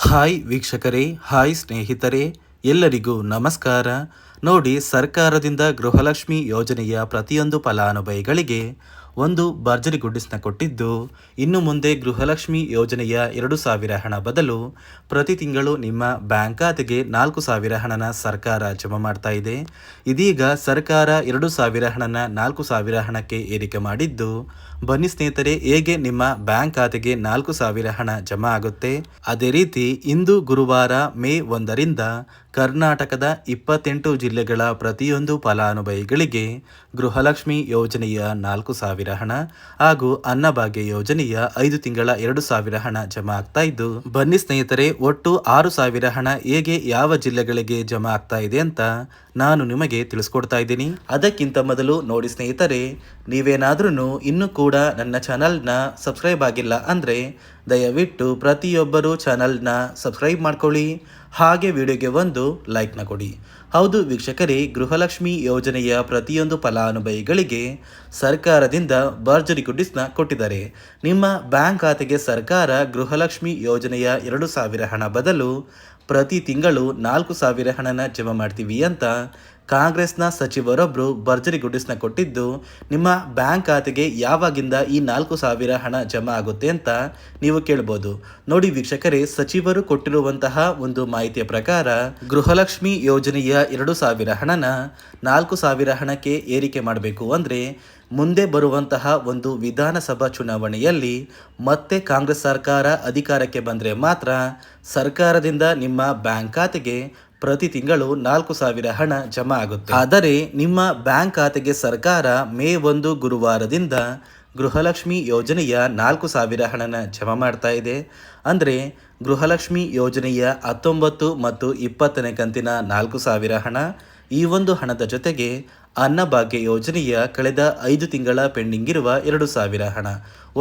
Hi ವೀಕ್ಷಕರೇ hi ಸ್ನೇಹಿತರೆ ಎಲ್ಲರಿಗೂ ನಮಸ್ಕಾರ. ನೋಡಿ ಸರ್ಕಾರದಿಂದ ಗೃಹಲಕ್ಷ್ಮಿ ಯೋಜನೆಯ ಪ್ರತಿಯೊಂದು ಫಲಾನುಭವಿಗಳಿಗೆ ಒಂದು ಭರ್ಜರಿ ಗುಡ್ಡಿಸ್ನ ಕೊಟ್ಟಿದ್ದು. ಇನ್ನು ಮುಂದೆ ಗೃಹಲಕ್ಷ್ಮಿ ಯೋಜನೆಯ ಎರಡು ಸಾವಿರ ಹಣ ಬದಲು ಪ್ರತಿ ತಿಂಗಳು ನಿಮ್ಮ ಬ್ಯಾಂಕ್ ಖಾತೆಗೆ ನಾಲ್ಕು ಸಾವಿರ ಹಣನ ಸರ್ಕಾರ ಜಮಾ ಮಾಡ್ತಾ ಇದೆ. ಇದೀಗ ಸರ್ಕಾರ ಎರಡು ಸಾವಿರ ಹಣನ ನಾಲ್ಕು ಸಾವಿರ ಹಣಕ್ಕೆ ಏರಿಕೆ ಮಾಡಿದ್ದು. ಬನ್ನಿ ಸ್ನೇಹಿತರೆ, ಹೇಗೆ ನಿಮ್ಮ ಬ್ಯಾಂಕ್ ಖಾತೆಗೆ ನಾಲ್ಕು ಸಾವಿರ ಹಣ ಜಮಾ ಆಗುತ್ತೆ? ಅದೇ ರೀತಿ ಇಂದು ಗುರುವಾರ ಮೇ ಒಂದರಿಂದ ಕರ್ನಾಟಕದ ಇಪ್ಪತ್ತೆಂಟು ಜಿಲ್ಲೆಗಳ ಪ್ರತಿಯೊಂದು ಫಲಾನುಭವಿಗಳಿಗೆ ಗೃಹಲಕ್ಷ್ಮಿ ಯೋಜನೆಯ ನಾಲ್ಕು ಸಾವಿರ ಹಣ ಹಾಗೂ ಅನ್ನಭಾಗ್ಯ ಯೋಜನೆಯ ಐದು ತಿಂಗಳ ಎರಡು ಸಾವಿರ ಹಣ ಜಮಾ ಆಗ್ತಾ ಇದ್ದು, ಬನ್ನಿ ಸ್ನೇಹಿತರೆ, ಒಟ್ಟು ಆರು ಸಾವಿರ ಹಣ ಹೇಗೆ ಯಾವ ಜಿಲ್ಲೆಗಳಿಗೆ ಜಮಾ ಆಗ್ತಾ ಇದೆ ಅಂತ ನಾನು ನಿಮಗೆ ತಿಳಿಸ್ಕೊಡ್ತಾ ಇದ್ದೀನಿ. ಅದಕ್ಕಿಂತ ಮೊದಲು ನೋಡಿ ಸ್ನೇಹಿತರೆ ನೀವೇನಾದ್ರೂ ಇನ್ನೂ ಕೂಡ ನನ್ನ ಚಾನಲ್ನ ಸಬ್ಸ್ಕ್ರೈಬ್ ಆಗಿಲ್ಲ ಅಂದರೆ ದಯವಿಟ್ಟು ಪ್ರತಿಯೊಬ್ಬರು ಚಾನಲ್ನ ಸಬ್ಸ್ಕ್ರೈಬ್ ಮಾಡ್ಕೊಳ್ಳಿ. ಹಾಗೆ ವಿಡಿಯೋಗೆ ಒಂದು ಲೈಕ್ನ ಕೊಡಿ. ಹೌದು ವೀಕ್ಷಕರೇ, ಗೃಹಲಕ್ಷ್ಮಿ ಯೋಜನೆಯ ಪ್ರತಿಯೊಂದು ಫಲಾನುಭವಿಗಳಿಗೆ ಸರ್ಕಾರದಿಂದ ಭರ್ಜರಿ ಗುಡ್ಡಿಸ್ನ ಕೊಟ್ಟಿದ್ದಾರೆ. ನಿಮ್ಮ ಬ್ಯಾಂಕ್ ಖಾತೆಗೆ ಸರ್ಕಾರ ಗೃಹಲಕ್ಷ್ಮಿ ಯೋಜನೆಯ ಎರಡು ಸಾವಿರ ಹಣ ಬದಲು ಪ್ರತಿ ತಿಂಗಳು ನಾಲ್ಕು ಸಾವಿರ ಹಣನ ಜಮಾ ಮಾಡ್ತೀವಿ ಅಂತ ಕಾಂಗ್ರೆಸ್ನ ಸಚಿವರೊಬ್ಬರು ಭರ್ಜರಿ ಗುಡಿಸ್ನ ಕೊಟ್ಟಿದ್ದು, ನಿಮ್ಮ ಬ್ಯಾಂಕ್ ಖಾತೆಗೆ ಯಾವಾಗಿಂದ ಈ ನಾಲ್ಕು ಸಾವಿರ ಹಣ ಜಮಾ ಆಗುತ್ತೆ ಅಂತ ನೀವು ಕೇಳ್ಬೋದು. ನೋಡಿ ವೀಕ್ಷಕರೇ, ಸಚಿವರು ಕೊಟ್ಟಿರುವಂತಹ ಒಂದು ಮಾಹಿತಿಯ ಪ್ರಕಾರ, ಗೃಹಲಕ್ಷ್ಮಿ ಯೋಜನೆಯ ಎರಡು ಸಾವಿರ ಹಣನ ನಾಲ್ಕು ಸಾವಿರ ಹಣಕ್ಕೆ ಏರಿಕೆ ಮಾಡಬೇಕು ಅಂದರೆ, ಮುಂದೆ ಬರುವಂತಹ ಒಂದು ವಿಧಾನಸಭಾ ಚುನಾವಣೆಯಲ್ಲಿ ಮತ್ತೆ ಕಾಂಗ್ರೆಸ್ ಸರ್ಕಾರ ಅಧಿಕಾರಕ್ಕೆ ಬಂದರೆ ಮಾತ್ರ ಸರ್ಕಾರದಿಂದ ನಿಮ್ಮ ಬ್ಯಾಂಕ್ ಖಾತೆಗೆ ಪ್ರತಿ ತಿಂಗಳು ನಾಲ್ಕು ಸಾವಿರ ಹಣ ಜಮಾ ಆಗುತ್ತೆ. ಆದರೆ ನಿಮ್ಮ ಬ್ಯಾಂಕ್ ಖಾತೆಗೆ ಸರ್ಕಾರ ಮೇ ಒಂದು ಗುರುವಾರದಿಂದ ಗೃಹಲಕ್ಷ್ಮಿ ಯೋಜನೆಯ ನಾಲ್ಕು ಸಾವಿರ ಹಣನ ಜಮಾ ಮಾಡ್ತಾ ಇದೆ. ಅಂದರೆ ಗೃಹಲಕ್ಷ್ಮಿ ಯೋಜನೆಯ ಹತ್ತೊಂಬತ್ತು ಮತ್ತು ಇಪ್ಪತ್ತನೇ ಕಂತಿನ ನಾಲ್ಕು ಸಾವಿರ ಹಣ ಈ ಒಂದು ಹಣದ ಜೊತೆಗೆ ಅನ್ನಭಾಗ್ಯ ಯೋಜನೆಯ ಕಳೆದ ಐದು ತಿಂಗಳ ಪೆಂಡಿಂಗ್ ಇರುವ ಎರಡು ಸಾವಿರ ಹಣ.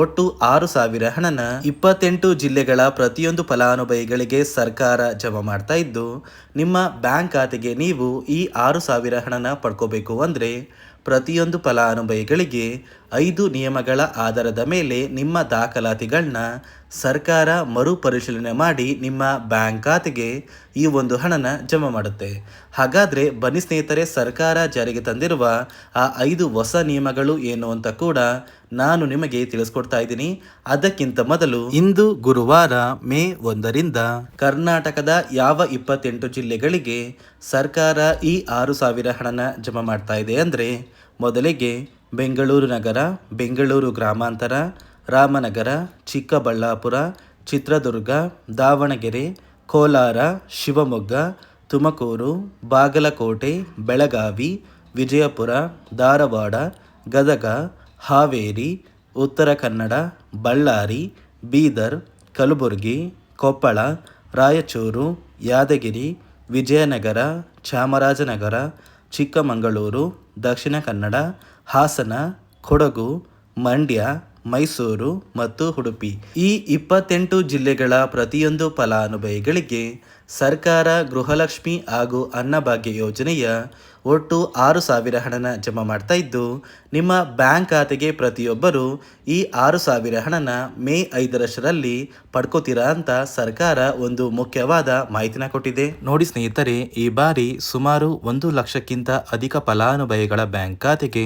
ಒಟ್ಟು ಆರು ಸಾವಿರ ಹಣನ ಇಪ್ಪತ್ತೆಂಟು ಜಿಲ್ಲೆಗಳ ಪ್ರತಿಯೊಂದು ಫಲಾನುಭವಿಗಳಿಗೆ ಸರ್ಕಾರ ಜಮಾ ಮಾಡ್ತಾ ಇದ್ದು, ನಿಮ್ಮ ಬ್ಯಾಂಕ್ ಖಾತೆಗೆ ನೀವು ಈ ಆರು ಸಾವಿರ ಹಣನ ಪಡ್ಕೋಬೇಕು ಅಂದರೆ ಪ್ರತಿಯೊಂದು ಫಲಾನುಭವಿಗಳಿಗೆ ಐದು ನಿಯಮಗಳ ಆಧಾರದ ಮೇಲೆ ನಿಮ್ಮ ದಾಖಲಾತಿಗಳನ್ನ ಸರ್ಕಾರ ಮರುಪರಿಶೀಲನೆ ಮಾಡಿ ನಿಮ್ಮ ಬ್ಯಾಂಕ್ ಖಾತೆಗೆ ಈ ಒಂದು ಹಣನ ಜಮಾ ಮಾಡುತ್ತೆ. ಹಾಗಾದರೆ ಬನ್ನಿ ಸ್ನೇಹಿತರೆ, ಸರ್ಕಾರ ಜಾರಿಗೆ ತಂದಿರುವ ಆ ಐದು ಹೊಸ ನಿಯಮಗಳು ಏನು ಅಂತ ಕೂಡ ನಾನು ನಿಮಗೆ ತಿಳಿಸ್ಕೊಡ್ತಾ ಇದ್ದೀನಿ. ಅದಕ್ಕಿಂತ ಮೊದಲು ಇಂದು ಗುರುವಾರ ಮೇ ಒಂದರಿಂದ ಕರ್ನಾಟಕದ ಯಾವ ಇಪ್ಪತ್ತೆಂಟು ಜಿಲ್ಲೆಗಳಿಗೆ ಸರ್ಕಾರ ಈ ಆರು ಸಾವಿರ ಹಣನ ಜಮಾ ಮಾಡ್ತಾ ಇದೆ ಅಂದರೆ ಮೊದಲಿಗೆ ಬೆಂಗಳೂರು ನಗರ, ಬೆಂಗಳೂರು ಗ್ರಾಮಾಂತರ, ರಾಮನಗರ, ಚಿಕ್ಕಬಳ್ಳಾಪುರ, ಚಿತ್ರದುರ್ಗ, ದಾವಣಗೆರೆ, ಕೋಲಾರ, ಶಿವಮೊಗ್ಗ, ತುಮಕೂರು, ಬಾಗಲಕೋಟೆ, ಬೆಳಗಾವಿ ವಿಜಯಪುರ, ಧಾರವಾಡ, ಗದಗ, ಹಾವೇರಿ, ಉತ್ತರ ಕನ್ನಡ, ಬಳ್ಳಾರಿ, ಬೀದರ್, ಕಲಬುರಗಿ, ಕೊಪ್ಪಳ, ರಾಯಚೂರು, ಯಾದಗಿರಿ, ವಿಜಯನಗರ, ಚಾಮರಾಜನಗರ, ಚಿಕ್ಕಮಗಳೂರು, ದಕ್ಷಿಣ ಕನ್ನಡ, ಹಾಸನ, ಕೊಡಗು, ಮಂಡ್ಯ ಮೈಸೂರು ಮತ್ತು ಉಡುಪಿ. ಈ ಇಪ್ಪತ್ತೆಂಟು ಜಿಲ್ಲೆಗಳ ಪ್ರತಿಯೊಂದು ಫಲಾನುಭವಿಗಳಿಗೆ ಸರ್ಕಾರ ಗೃಹಲಕ್ಷ್ಮಿ ಹಾಗೂ ಅನ್ನಭಾಗ್ಯ ಯೋಜನೆಯ ಒಟ್ಟು ಆರು ಸಾವಿರ ಹಣನ ಜಮಾ ಮಾಡ್ತಾ ಇದ್ದು, ನಿಮ್ಮ ಬ್ಯಾಂಕ್ ಖಾತೆಗೆ ಪ್ರತಿಯೊಬ್ಬರು ಈ ಆರು ಸಾವಿರ ಹಣನ ಮೇ ಐದರಷ್ಟರಲ್ಲಿ ಪಡ್ಕೋತೀರಾ ಅಂತ ಸರ್ಕಾರ ಒಂದು ಮುಖ್ಯವಾದ ಮಾಹಿತಿನ ಕೊಟ್ಟಿದೆ. ನೋಡಿ ಸ್ನೇಹಿತರೆ, ಈ ಬಾರಿ ಸುಮಾರು ಒಂದು ಲಕ್ಷಕ್ಕಿಂತ ಅಧಿಕ ಫಲಾನುಭವಿಗಳ ಬ್ಯಾಂಕ್ ಖಾತೆಗೆ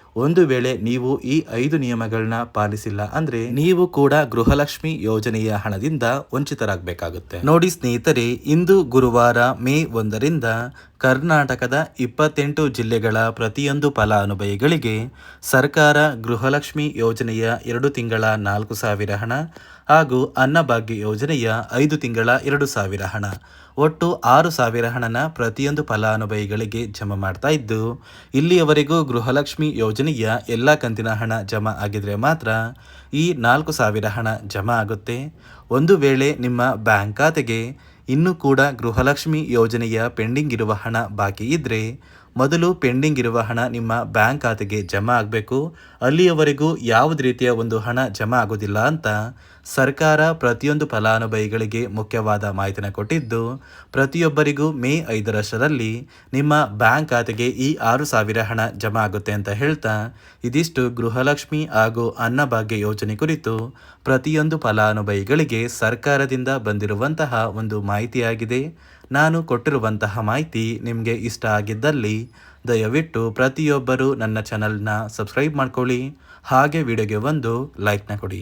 ಒಂದು ವೇಳೆ ನೀವು ಈ ಐದು ನಿಯಮಗಳನ್ನ ಪಾಲಿಸಿಲ್ಲ ಅಂದ್ರೆ ನೀವು ಕೂಡ ಗೃಹಲಕ್ಷ್ಮಿ ಯೋಜನೆಯ ಹಣದಿಂದ ವಂಚಿತರಾಗಬೇಕಾಗುತ್ತೆ. ನೋಡಿ ಸ್ನೇಹಿತರೆ, ಇಂದು ಗುರುವಾರ ಮೇ ಒಂದರಿಂದ ಕರ್ನಾಟಕದ ಇಪ್ಪತ್ತೆಂಟು ಜಿಲ್ಲೆಗಳ ಪ್ರತಿಯೊಂದು ಫಲಾನುಭವಿಗಳಿಗೆ ಸರ್ಕಾರ ಗೃಹಲಕ್ಷ್ಮಿ ಯೋಜನೆಯ ಎರಡು ತಿಂಗಳ ನಾಲ್ಕು ಸಾವಿರ ಹಣ ಹಾಗೂ ಅನ್ನಭಾಗ್ಯ ಯೋಜನೆಯ ಐದು ತಿಂಗಳ ಎರಡು ಸಾವಿರ ಹಣ. ಒಟ್ಟು ಆರು ಸಾವಿರ ಹಣನ ಪ್ರತಿಯೊಂದು ಫಲಾನುಭವಿಗಳಿಗೆ ಜಮಾ ಮಾಡ್ತಾ ಇದ್ದು, ಇಲ್ಲಿಯವರೆಗೂ ಗೃಹಲಕ್ಷ್ಮಿ ಯೋಜನೆಯ ಎಲ್ಲ ಕಂತಿನ ಹಣ ಜಮಾ ಆಗಿದ್ರೆ ಮಾತ್ರ ಈ ನಾಲ್ಕು ಸಾವಿರ ಹಣ ಜಮಾ ಆಗುತ್ತೆ. ಒಂದು ವೇಳೆ ನಿಮ್ಮ ಬ್ಯಾಂಕ್ ಖಾತೆಗೆ ಇನ್ನೂ ಕೂಡ ಗೃಹಲಕ್ಷ್ಮಿ ಯೋಜನೆಯ ಪೆಂಡಿಂಗ್ ಇರುವ ಹಣ ಬಾಕಿ ಇದ್ದರೆ ಮೊದಲು ಪೆಂಡಿಂಗ್ ಇರುವ ಹಣ ನಿಮ್ಮ ಬ್ಯಾಂಕ್ ಖಾತೆಗೆ ಜಮಾ ಆಗಬೇಕು. ಅಲ್ಲಿಯವರೆಗೂ ಯಾವುದೇ ರೀತಿಯ ಒಂದು ಹಣ ಜಮಾ ಆಗೋದಿಲ್ಲ ಅಂತ ಸರ್ಕಾರ ಪ್ರತಿಯೊಂದು ಫಲಾನುಭವಿಗಳಿಗೆ ಮುಖ್ಯವಾದ ಮಾಹಿತಿನ ಕೊಟ್ಟಿದ್ದು, ಪ್ರತಿಯೊಬ್ಬರಿಗೂ ಮೇ ಐದರಷ್ಟರಲ್ಲಿ ನಿಮ್ಮ ಬ್ಯಾಂಕ್ ಖಾತೆಗೆ ಈ ಆರು ಸಾವಿರ ಹಣ ಜಮಾ ಆಗುತ್ತೆ ಅಂತ ಹೇಳ್ತಾ, ಇದಿಷ್ಟು ಗೃಹಲಕ್ಷ್ಮಿ ಹಾಗೂ ಅನ್ನಭಾಗ್ಯ ಯೋಜನೆ ಕುರಿತು ಪ್ರತಿಯೊಂದು ಫಲಾನುಭವಿಗಳಿಗೆ ಸರ್ಕಾರದಿಂದ ಬಂದಿರುವಂತಹ ಒಂದು ಮಾಹಿತಿಯಾಗಿದೆ. ನಾನು ಕೊಟ್ಟಿರುವಂತಹ ಮಾಹಿತಿ ನಿಮಗೆ ಇಷ್ಟ ಆಗಿದ್ದಲ್ಲಿ ದಯವಿಟ್ಟು ಪ್ರತಿಯೊಬ್ಬರು ನನ್ನ ಚಾನಲ್ನ ಸಬ್ಸ್ಕ್ರೈಬ್ ಮಾಡ್ಕೊಳ್ಳಿ. ಹಾಗೆ ವಿಡಿಯೋಗೆ ಒಂದು ಲೈಕ್ನ ಕೊಡಿ.